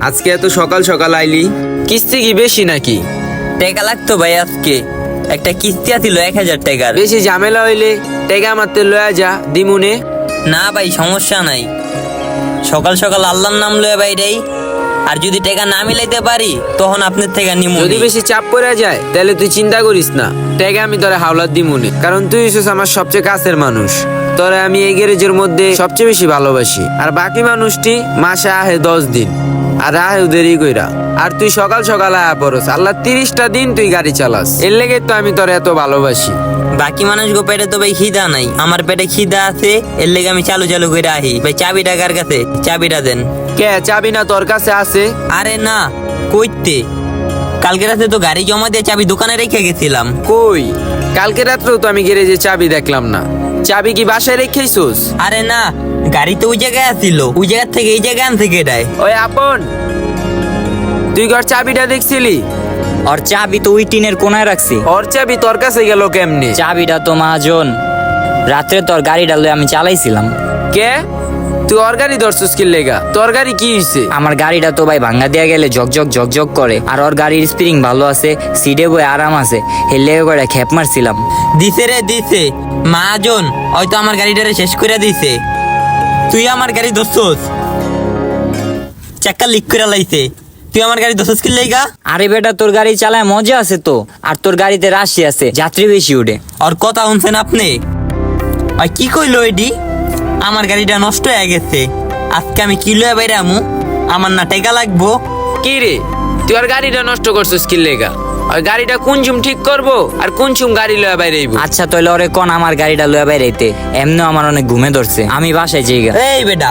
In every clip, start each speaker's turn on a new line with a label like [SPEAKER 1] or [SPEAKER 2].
[SPEAKER 1] আজকে এত সকাল সকাল আইলি? কিস্তি কি বেশি নাকি?
[SPEAKER 2] টাকা লাগতো ভাই আজকে। একটা কিস্তি আছিল এক হাজার টাকার।
[SPEAKER 1] বেশি ঝামেলা হইলে টেকা মারতে লয়া যা দিমুনে।
[SPEAKER 2] না ভাই সমস্যা নাই। সকাল সকাল আল্লাহর নাম লয়ে বাইরেই আর যদি টাকা না মিলাইতে পারি তখন আপনার থেকে নিমু
[SPEAKER 1] যদি বেশি চাপ পড়ে যায় তাহলে তুই চিন্তা করিস না। টেকা আমি তোরে হাওলাত দিমুনে। কারণ তুই হইছিস আমার সবচেয়ে কাছের মানুষ। তোরে আমি এই গ্যারেজের মধ্যে সবচেয়ে বেশি ভালোবাসি। আর বাকি মানুষটি মাসে আহে দশ দিন আর আহে দেরি কইরা। আর তুই সকাল সকাল আয়া পড়স আল্লাহ তিরিশটা দিন তুই গাড়ি চালাস। এর লেগে তো আমি তোরে এত ভালোবাসি।
[SPEAKER 2] বাকি মানুষ গো পেটে তো ভাই খিদা নাই আমার পেটে খিদা আছে এর লেগে আমি চালু চালু করে আহি। ভাই চাবি টাকার কাছে? চাবিটা দেন।
[SPEAKER 1] কে? চাবি না তোর কাছে আছে?
[SPEAKER 2] আরে না কইতে। কালকে রাতে তো গাড়ি জমা দিয়ে চাবি দোকানে রেখে গেছিলাম।
[SPEAKER 1] কই? কালকে রাত্রেও তো আমি গ্যারেজে চাবি দেখলাম না। চাবি কি বাসায় রেখেছিস
[SPEAKER 2] আরে না গাড়ি তো ওই জায়গায় আসিল ওই জায়গা থেকে এই জায়গায় আনতে কেটায়
[SPEAKER 1] ওই আপন তুই ঘর চাবিটা দেখছিলি?
[SPEAKER 3] আর চাবি তো ওই টিনের কোনায় রাখছি।
[SPEAKER 1] ওর চাবি তোর কাছে গেল কেমনি?
[SPEAKER 3] চাবিটা তো মহাজন রাত্রে তোর গাড়িটা লয়ে আমি চালাইছিলাম।
[SPEAKER 1] কে? তুই ওর গাড়ি ধরছিস কি লেগা? তোর গাড়ি কি হইছে?
[SPEAKER 3] আমার গাড়িটা তো ভাই ভাঙ্গা দেয়া গেলে ঝকঝক ঝকঝক করে। আর ওর গাড়ির স্প্রিং ভালো আছে সিডে বই আরাম আছে। হেলে করে খেপ মারছিলাম।
[SPEAKER 2] দিছে রে দিছে। মাজন হয়তো আমার গাড়িটারে শেষ করে দিছে। তুই আমার গাড়ি দোষস চাকা লিক করে লাইছে। তুই আমার গাড়ি দোষস কি লাইগা
[SPEAKER 3] আরে বেটা তোর গাড়ি চালায় মজা আছে তো। আর তোর গাড়িতে রাশি আছে যাত্রী বেশি উঠে।
[SPEAKER 2] আর কথা শুনছেন আপনি? আর কি কইলো এডি? আমার গাড়িটা নষ্ট হয়ে গেছে। আজকে আমি কি লয়ে বাইরে আমু? আমার না টেকা লাগবো।
[SPEAKER 1] কি রে? তুই আর গাড়িটা নষ্ট করছিস কি লেগা? ওই গাড়িটা কোন চুম ঠিক করব? আর কোন চুম গাড়ি লয়ে বাইরে আইবো?
[SPEAKER 3] আচ্ছা তাহলে ওরে কোন আমার গাড়িটা লয়ে বাইরেতে? এমনি আমার অনেক ঘুমে ধরছে। আমি বাসায় যাই গা।
[SPEAKER 2] এই বেটা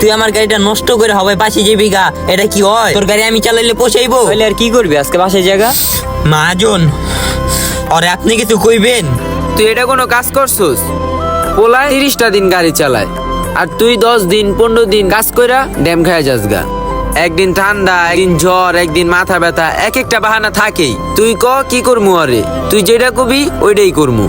[SPEAKER 2] তুই আমার গাড়িটা নষ্ট করে হবে পাশে যাবি গা এটা কি হয়? তোর গাড়ি আমি চালাইলে পোষাইবো।
[SPEAKER 3] তাহলে আর কি করবি আজকে বাসায় জায়গা
[SPEAKER 2] মাজন আরে আপনি কিছু কইবেন?
[SPEAKER 1] তুই এটা কোনো কাজ করছিস? পোলায় তিরিশটা দিন গাড়ি চালায়। আর তুই দশ দিন পনেরো দিন কাজ কইরা ড্যাম খায় যাস গা। একদিন ঠান্ডা একদিন জ্বর একদিন মাথা ব্যথা এক একটা বাহানা থাকেই। তুই ক কি করমু আরে? তুই যেটা কবি ওইটাই করমু।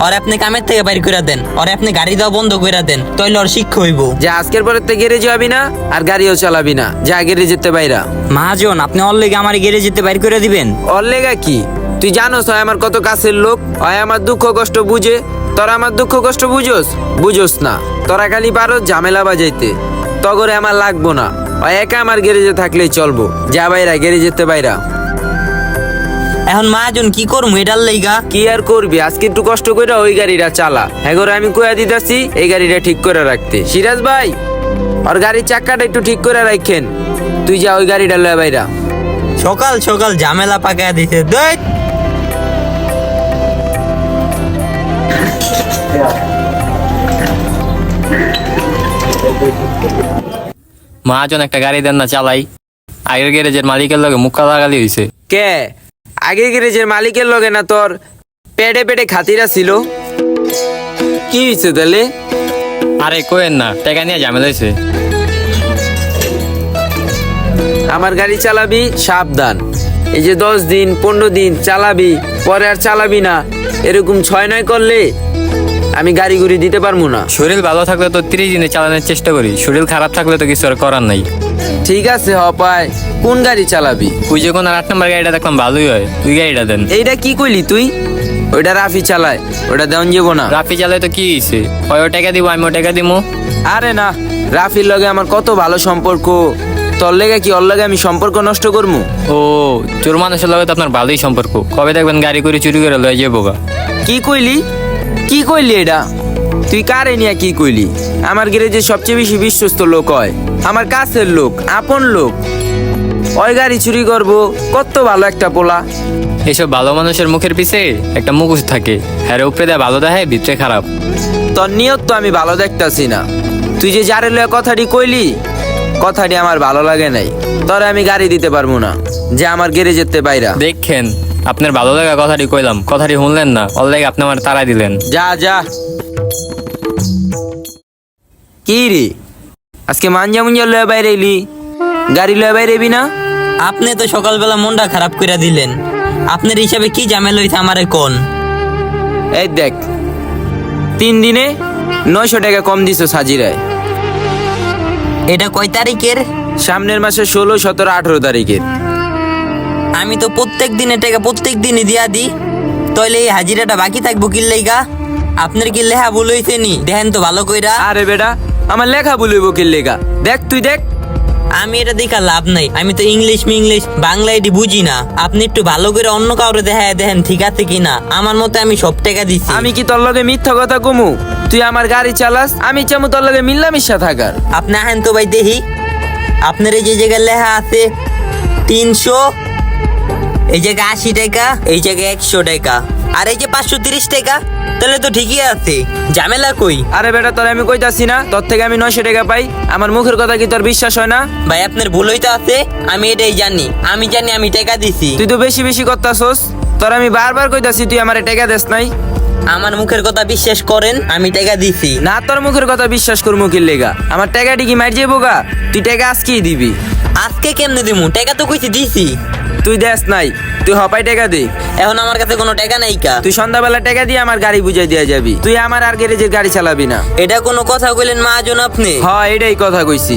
[SPEAKER 2] আর আপনি কামের থেকে বাইর করে দেন। আর আপনি গাড়ি দেওয়া বন্ধ করে দেন। তৈলে ওর শিক্ষা হইব।
[SPEAKER 1] যে আজকের পরে তো গেরে যাবি না আর গাড়িও চালাবি না। যা গেরে যেতে বাইরা।
[SPEAKER 3] মহাজন আপনি লেগে আমার গেড়ে যেতে বাইর করে দিবেন?
[SPEAKER 1] ওর লেগা কি? তুই জানোস হয় আমার কত কাছের লোক? হয় আমার দুঃখ কষ্ট বুঝে? তোরা আমার দুঃখ কষ্ট বুঝোস? বুঝোস না। তোরা খালি পারো ঝামেলা বাজাইতে। তগরে আমার লাগবো না। ওই একা আমার গ্যারেজে থাকলেই চলবো। যা বাইরা গ্যারেজ যেতে বাইরা।
[SPEAKER 2] এখন মাজন কি করব এটার লাইগা?
[SPEAKER 1] কি আর করবি? আজকে একটু কষ্ট করে ওই গাড়িটা চালা। এগোরে আমি কয়া দিতেছি এই গাড়িটা ঠিক করে রাখতে। সিরাজ ভাই ওর গাড়ির চাক্কাটা একটু ঠিক করে রাখেন। তুই যা ওই গাড়িটা লয় বাইরা।
[SPEAKER 2] সকাল সকাল ঝামেলা পাকায় দিতে! দেখ
[SPEAKER 4] মহাজন একটা গাড়ি দেন না চালাই। আগের গ্যারেজের মালিকের লগে মুখা লাগালি হয়েছে
[SPEAKER 1] কে? আগের গ্যারেজের মালিকের লগে না তোর পেটে পেটে খাতিরা ছিল? কি হয়েছে তাহলে?
[SPEAKER 4] আরে কোয়েন না টাকা নিয়ে ঝামেলা হয়েছে
[SPEAKER 1] আমার গাড়ি চালাবি সাবধান। এই যে দশ দিন পনেরো দিন চালাবি পরে আর চালাবি না। এরকম ছয় নয় করলে আমি গাড়ি গুড়ি দিতে পারব না।
[SPEAKER 4] শরীর ভালো থাকলে তো তিরিশ দিনে চালানোর চেষ্টা করি। শরীর খারাপ থাকলে তো কিছু আর করার নাই।
[SPEAKER 1] ঠিক আছে হপায় কোন গাড়ি চালাবি?
[SPEAKER 4] তুই যে কোনো আট নম্বর গাড়িটা দেখলাম ভালোই হয়। তুই গাড়িটা দেন।
[SPEAKER 1] এইটা কি কইলি তুই? ওইটা রাফি চালায় ওটা দেওয়ান যাব না।
[SPEAKER 4] রাফি চালাই তো কি হয়েছে হয় ও টাকা দিব আমি ও টাকা দিব
[SPEAKER 1] আরে না রাফির লগে আমার কত ভালো সম্পর্ক। তোর লেগে কি ওর লগে আমি সম্পর্ক নষ্ট করব
[SPEAKER 4] ও চোর মানুষের লগে তো আপনার ভালোই সম্পর্ক। কবে দেখবেন গাড়ি করে চুরি করে লয়ে যাব গা।
[SPEAKER 1] কি কইলি? কি কইলি এটা? তুই কারে নিয়ে কি কইলি? আমার গ্যারেজে সবচেয়ে বেশি বিশ্বস্ত লোক হয়। আমার কাছের লোক আপন লোক। ওই গাড়ি চুরি করব কত ভালো একটা পোলা।
[SPEAKER 4] এসব ভালো মানুষের মুখের পিছে একটা মুখোশ থাকে। হ্যাঁ উপরে দেয় ভালো দেখায় ভিতরে খারাপ।
[SPEAKER 1] তোর নিয়ত তো আমি ভালো দেখতাছি না। তুই যে যারে লয়ে কথাটি কইলি কথাটি আমার ভালো লাগে নাই। তোরে আমি গাড়ি দিতে পারব না যে আমার গ্যারেজেতে বাইরা
[SPEAKER 4] দেখেন আপনার ভালো লাগা কথাটি কইলাম কথাটি শুনলেন না লাগে আপনি আমার তারা দিলেন।
[SPEAKER 1] যা যা। কি রে? আজকে মাঞ্জা মুঞ্জা লয়ে বাইরে এলি? গাড়ি লয়ে বাইরে এবি না?
[SPEAKER 2] আপনি তো সকালবেলা মনটা খারাপ করে দিলেন। আপনার হিসাবে কি ঝামেলা হইছে আমারে কোন?
[SPEAKER 1] এই দেখ তিন দিনে নয়শো টাকা কম দিছ সাজিরায়।
[SPEAKER 2] এটা কয় তারিখের?
[SPEAKER 1] সামনের মাসে ষোলো সতেরো আঠেরো তারিখের।
[SPEAKER 2] আমি তো প্রত্যেক দিনে টাকা প্রত্যেক দিনই দিয়া দি। তাইলে এই হাজিরাটা বাকি থাকব কি লেগা আপনার কি লেহা ভুল হইছে নি? দেখেন তো ভালো কইরা।
[SPEAKER 1] আরে বেটা আমার লেখা বলিব কি লেখা দেখ তুই দেখ।
[SPEAKER 2] আমি এটা দেখা লাভ নাই। আমি তো ইংলিশ ইংলিশ বাংলা এটি বুঝি না। আপনি একটু ভালো করে অন্য কাউরে দেখা দেখেন ঠিক আছে কিনা আমার মতে আমি সব টাকা দিচ্ছি
[SPEAKER 1] আমি কি তোর লগে মিথ্যা কথা কমু? তুই আমার গাড়ি চালাস আমি চামু তোর লগে মিল্লামিশা থাকার।
[SPEAKER 2] আপনি আহেন তো ভাই দেখি। আপনার এই যে জায়গায় লেখা আছে তিনশো এই জায়গায় আশি টাকা এই জায়গায় একশো টাকা আর এই যে পাঁচশো তিরিশ টাকা তাহলে তো ঠিকই আছে। ঝামেলা কই?
[SPEAKER 1] আরে বেটা তোর আমি কইতাছি না তোর থেকে আমি নয়শো টাকা পাই আমার মুখের কথা কি তোর বিশ্বাস হয় না?
[SPEAKER 2] ভাই আপনার ভুল হইতে আছে আমি এটাই জানি আমি জানি আমি টাকা দিছি।
[SPEAKER 1] তুই তো বেশি বেশি করতাছস তোর আমি বারবার কইতাছি তুই আমার টাকা দেস নাই।
[SPEAKER 2] আমার মুখের কথা বিশ্বাস করেন আমি টাকা দিছি।
[SPEAKER 1] না তোর মুখের কথা বিশ্বাস করব কি লেগা? আমার টাকাটি কি মার যাব গা? তুই টাকা আজকেই দিবি।
[SPEAKER 2] আজকে কেমনে দিমু? টাকা তো কইছি দিছি।
[SPEAKER 1] তুই দেস নাই তুই হপাই টাকা দে।
[SPEAKER 2] এখন আমার কাছে কোনো টাকা নাই কা।
[SPEAKER 1] তুই সন্ধ্যাবেলা টাকা দিয়ে আমার গাড়ি বুঝাই দিয়ে যাবি। তুই আমার আর গ্যারেজের গাড়ি চালাবি না।
[SPEAKER 2] এটা কোনো কথা কইলেন মহাজন আপনি?
[SPEAKER 1] হ্যাঁ এটাই কথা কইছি।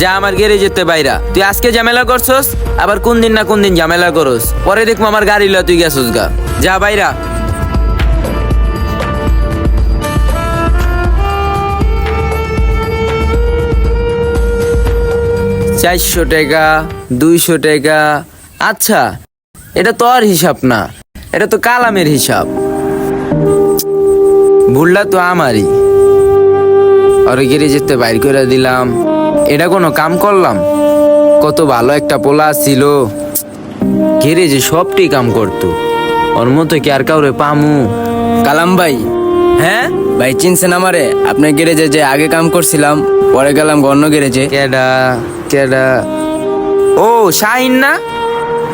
[SPEAKER 1] যা আমার গ্যারেজেতে বাইরা। তুই আজকে ঝামেলা করছস আবার কোন দিন না কোন দিন ঝামেলা করস। পরে দেখব আমার গাড়ি লয় তুই গেছস গা। যা বাইরা। চারশো টাকা দুইশো টাকা আচ্ছা এটা তো আর হিসাব না এটা তো কালামের হিসাব। ভুলটা তো আমারই। ওরে গিরে যেতে বাইর করে দিলাম। এটা কোনো কাম করলাম? কত ভালো একটা পোলা ছিল। ঘিরে যে সবটি কাম করতো। ওর মতো কি আর কাউরে পামু?
[SPEAKER 5] কালাম ভাই।
[SPEAKER 1] হ্যাঁ?
[SPEAKER 5] ভাই চিনছেন আমারে? আপনার গ্যারেজে যে আগে কাম করছিলাম পরে গেলাম অন্য গ্যারেজে।
[SPEAKER 1] কেডা কেডা? ও শাহিন না?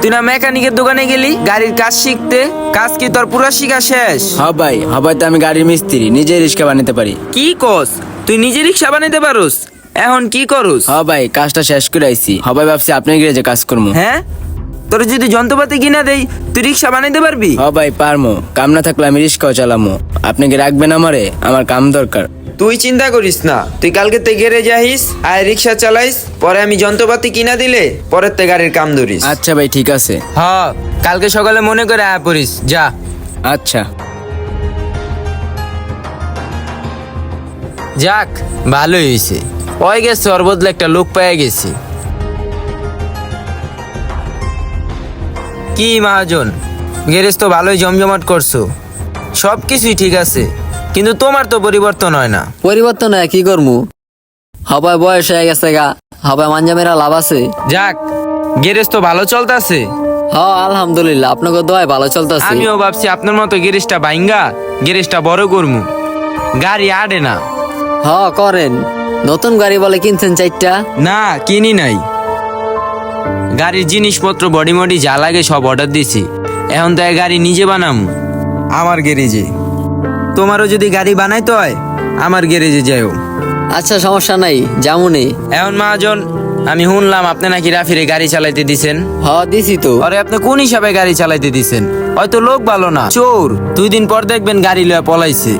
[SPEAKER 1] তুই না মেকানিকের দোকানে গেলি? গাড়ির কাজ শিখতে? কাজ কি তোর পুরা শিখা শেষ?
[SPEAKER 5] হ ভাই হবাই তো আমি গাড়ির মিস্ত্রি নিজে রিক্সা বানাতে পারি।
[SPEAKER 1] কি কস? তুই নিজে রিক্সা বানাইতে পারোস? এখন কি করুস?
[SPEAKER 5] হ ভাই কাজটা শেষ করে আইছি। হবাই ভাবছি আপনি আপনার গ্যারেজে কাজ করব
[SPEAKER 1] হ্যাঁ? তোর যদি যন্ত্রপাতি কিনা দেই তুই রিক্সা বানাইতে পারবি?
[SPEAKER 5] হ ভাই পারমো। কাম না থাকলে আমি রিক্সাও চালামো। আপনি কি রাখবেন আমারে? আমার কাম দরকার।
[SPEAKER 1] তুই চিন্তা করিস না। তুই কালকে তে ঘেরে যাইস আর রিক্সা চালাইস পরে আমি যন্ত্রপাতি কিনা দিলে পরের তে গাড়ির কাম ধরিস।
[SPEAKER 5] আচ্ছা ভাই ঠিক আছে।
[SPEAKER 1] হ কালকে সকালে মনে করে আয় পড়িস যা।
[SPEAKER 5] আচ্ছা।
[SPEAKER 1] যাক ভালোই হয়েছে ওই গেছে ওর বদলে একটা লোক পেয়ে গেছি। কি মহাজন গ্যারেজ তো ভালোই জমজমাট করছ। সব কিছুই ঠিক আছে। কিন্তু তোমার তো পরিবর্তন হয় না।
[SPEAKER 6] পরিবর্তন হয় কি করমু? হবাই বয়স হয়ে গেছে গা হবাই মাঞ্জামেরা লাভ আছে?
[SPEAKER 1] যাক গ্যারেজ তো ভালো চলতেছে।
[SPEAKER 6] হ আলহামদুলিল্লাহ আপনাকে দোয়ায় ভালো চলতেছে।
[SPEAKER 1] আমিও ভাবছি আপনার মতো গ্যারেজটা বাইঙ্গা গ্যারেজটা বড় করমু। গাড়ি আড়ে না।
[SPEAKER 6] হ করেন। নতুন গাড়ি বলে কিনছেন চারটা?
[SPEAKER 1] না কিনি নাই। গাড়ির জিনিসপত্র বডি মডি যা লাগে সব অর্ডার দিছি। এখন তো গাড়ি নিজে বানাম। আমার গ্যারেজে। তোমারও যদি গাড়ি বানাইতে হয় আমার গ্যারেজে যাও
[SPEAKER 6] আচ্ছা সমস্যা নাই যামুনি।
[SPEAKER 1] এখন মহাজন আমি শুনলাম আপনি নাকি রাফিরে গাড়ি চালাইতে দিছেন।
[SPEAKER 6] হ দিছি তো।
[SPEAKER 1] আরে আপনি কোন হিসাবে গাড়ি চালাইতে দিছেন? হয়তো লোক ভালো না। চোর দুই দিন পর দেখবেন গাড়ি লয়ে পলাইছে।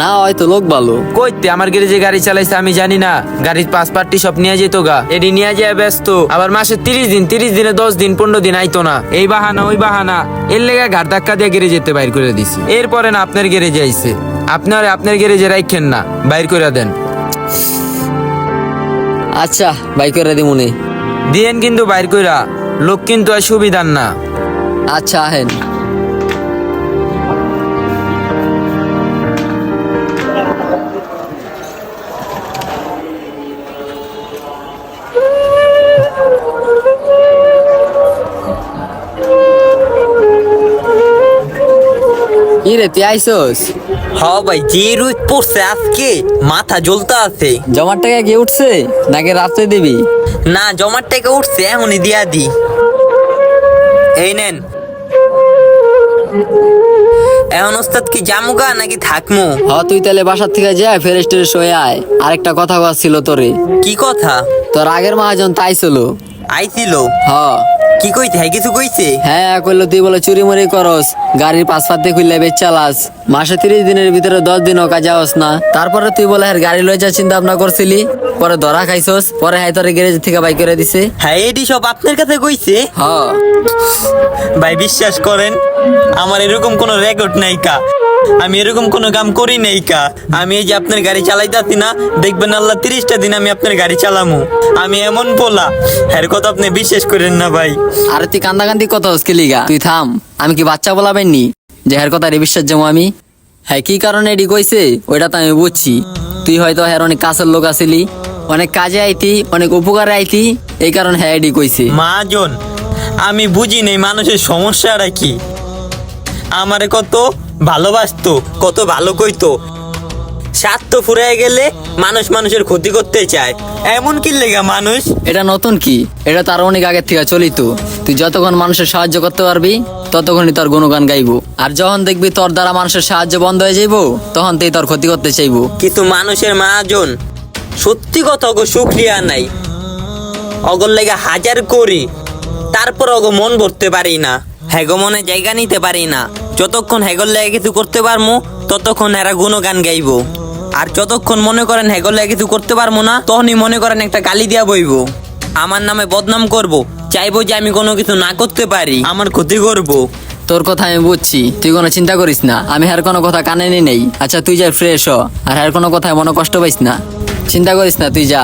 [SPEAKER 6] না হয়তো লোক ভালো।
[SPEAKER 1] কইতে আমার গ্যারেজে গাড়ি চালাইছে আমি জানি না। গাড়ির পাঁচ পার্টি সব নিয়ে যেত গা। এটি নিয়ে যায় ব্যস্ত। আবার মাসে তিরিশ দিন তিরিশ দিনে দশ দিন পনেরো দিন আইতো না। এই বাহানা ওই বাহানা। এর লেগে ঘাট ধাক্কা দিয়ে গ্যারেজেতে বাইর করে দিছি। এরপরে না আপনার গ্যারেজে আইছে। আপনার আপনার গ্যারেজে রাখেন না। বাইর করে দেন।
[SPEAKER 6] আচ্ছা বাই করে দিমুনি
[SPEAKER 1] দিয়েন কিন্তু বাইর কইরা। লোক কিন্তু আর সুবিধার না।
[SPEAKER 6] আচ্ছা আহেন। কি রে তুই আইসোস?
[SPEAKER 2] হ ভাই যে রুই পড়ছে আজকে মাথা জ্বলতে আছে।
[SPEAKER 6] জমার টাকা কি উঠছে নাকি রাত্রে দিবি?
[SPEAKER 2] না জমার টাকা উঠছে এখনই দিয়া দি। এই নেন। এখন ওস্তাদ কি জামুগা নাকি থাকমু?
[SPEAKER 6] হ তুই তাহলে বাসার থেকে যা ফেরেস টেরেস হয়ে আয়। আরেকটা কথা কথা ছিল তোরে।
[SPEAKER 2] কি কথা?
[SPEAKER 6] তোর আগের মহাজন তাই ছিল।
[SPEAKER 2] আইছিল?
[SPEAKER 6] হ।
[SPEAKER 2] কি কইতে হ্যাঁ কিছু কইছে?
[SPEAKER 6] হ্যাঁ কইলো তুই বলে চুরি মুরি করস গাড়ির পাশ পাতে খুললে বেচ চালাস। মাসে তিরিশ দিনের ভিতরে দশ দিনও কাজে আস না। তারপরে তুই বলে হ্যাঁ গাড়ি লয়ে যা চিন্তা ভাবনা করছিলি? পরে ধরা খাইছস পরে হ্যাঁ তোর গ্যারেজ থেকে বাই করে দিছে।
[SPEAKER 2] হ্যাঁ এটি সব আপনার কাছে কইছে?
[SPEAKER 6] হ।
[SPEAKER 2] ভাই বিশ্বাস করেন আমার এরকম কোনো রেকর্ড নাই কা। আমি এরকম কোনো কাম করি নাই কা। আমি এই যে আপনার গাড়ি চালাইতাছি না দেখবেন আল্লাহ তিরিশটা দিন আমি আপনার গাড়ি চালামু। আমি এমন পোলা। এর কথা আপনি বিশ্বাস করেন না ভাই।
[SPEAKER 6] আরে তুই কান্দাকান্দি কত হস লিগা তুই থাম আমি কি বাচ্চা বলাবেন নি যে হের কথা রে বিশ্বাস জমা আমি? হ্যাঁ কি কারণে এডি কইছে? ওইটা তো আমি বুঝছি। তুই হয়তো হ্যার অনেক কাছের লোক আছিলি অনেক কাজে আইতি অনেক উপকারে আইতি এই কারণে হ্যাঁ এডি কইছে।
[SPEAKER 2] মাজন আমি বুঝি নেই মানুষের সমস্যাটা কি। আমারে কত ভালোবাসতো কত ভালো কইতো। স্বার্থ ফুরায় গেলে মানুষ মানুষের ক্ষতি করতে চায়। এমন কি লেগা মানুষ?
[SPEAKER 6] এটা নতুন কি? এটা তার অনেক আগের থেকে চলিত। তুই যতক্ষণ মানুষের সাহায্য করতে পারবি ততক্ষণই তোর গুণগান গাইবো। আর যখন দেখবি তোর দ্বারা মানুষের সাহায্য বন্ধ হয়ে যাইবো তখন তুই তোর ক্ষতি করতে চাইব।
[SPEAKER 2] কিন্তু মানুষের মাজন সত্যি কথা অগো শুক্রিয়া নাই। অগর লেগে হাজার করি তারপর অগো মন ভরতে পারি না। হ্যাগো মনে জায়গা নিতে পারি না। যতক্ষণ হ্যাগর লেগে কিছু করতে পারব ততক্ষণ এরা গুণগান গাইবো। আর যতক্ষণ মনে করেন হ্যাগর লেগে কিছু করতে পারব না, তখনই মনে করেন একটা গালি দিয়া বইব। আমার নামে বদনাম করব, চাইব যে আমি কোনো কিছু না করতে পারি, আমার ক্ষতি করব।
[SPEAKER 6] তোর কথা আমি বুঝছি, তুই কোনো চিন্তা করিস না, আমি হার কোনো কথা কানে নেই। আচ্ছা তুই যা ফ্রেশ হ, আর হার কোনো কথায় মনে কষ্ট পাইস না। চিন্তা করিস না, তুই যা।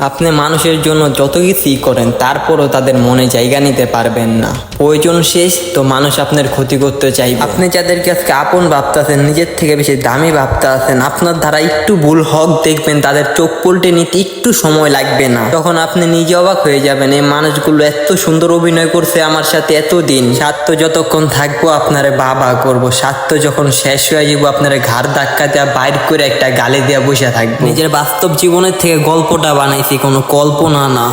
[SPEAKER 2] আপনি মানুষের জন্য যত কিছুই করেন, তারপরও তাদের মনে জায়গা নিতে পারবেন না। প্রয়োজন শেষ, তো মানুষ আপনার ক্ষতি করতে চাই আপনি যাদেরকে আজকে আপন ভাবতেছেন, নিজের থেকে বেশি দামি ভাবতে আছেন আপনার দ্বারা একটু ভুল হক দেখবেন, তাদের চোখ পল্টে নিতে একটু সময় লাগবে না। তখন আপনি নিজে অবাক হয়ে যাবেন, এই মানুষগুলো এত সুন্দর অভিনয় করছে আমার সাথে এত দিন স্বার্থ যতক্ষণ থাকব, আপনারে বাবা করব। স্বার্থ যখন শেষ হয়ে যাব আপনারা ঘাড় ধাক্কা দেওয়া বাইর করে একটা গালে দেওয়া বসে থাকব। নিজের বাস্তব জীবনের থেকে গল্পটা বানাইছি কোনো কল্পনা না।